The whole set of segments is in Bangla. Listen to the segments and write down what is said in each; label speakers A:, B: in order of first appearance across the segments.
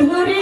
A: Гори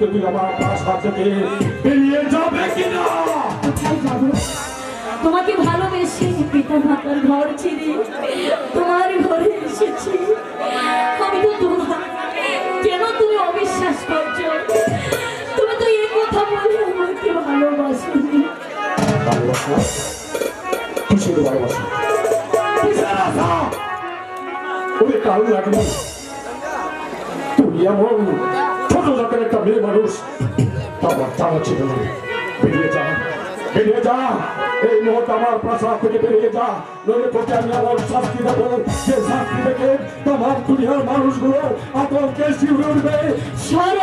A: তুই আমার বাসা থেকে বেরিয়ে যাবে কিনা?
B: তোমাকে ভালোবেসে পিতা মাতার ঘর ছেড়ে তোমার ঘরে এসেছি। আমি তো তোমার কেন তুমি অবিশ্বাস করছ? তুমি তো এই কথা বলে আমাকে
A: ভালোবাসা ভালোবাসা? ওরে কাল লাগল তুই এমন ছোট জাতের একটা মেয়ে মানুষ। তারপর জানা ছিল না। বেরিয়ে যা বেরিয়ে যা। এই মুহূর্তে আমার প্রাসাদ থেকে বেরিয়ে যা। নইলে তোকে আমি আমার শাস্তি দেবো। যে শাস্তি থেকে তোমার দুনিয়ার মানুষগুলো আতঙ্কে শিউরে উঠবে।
B: সরল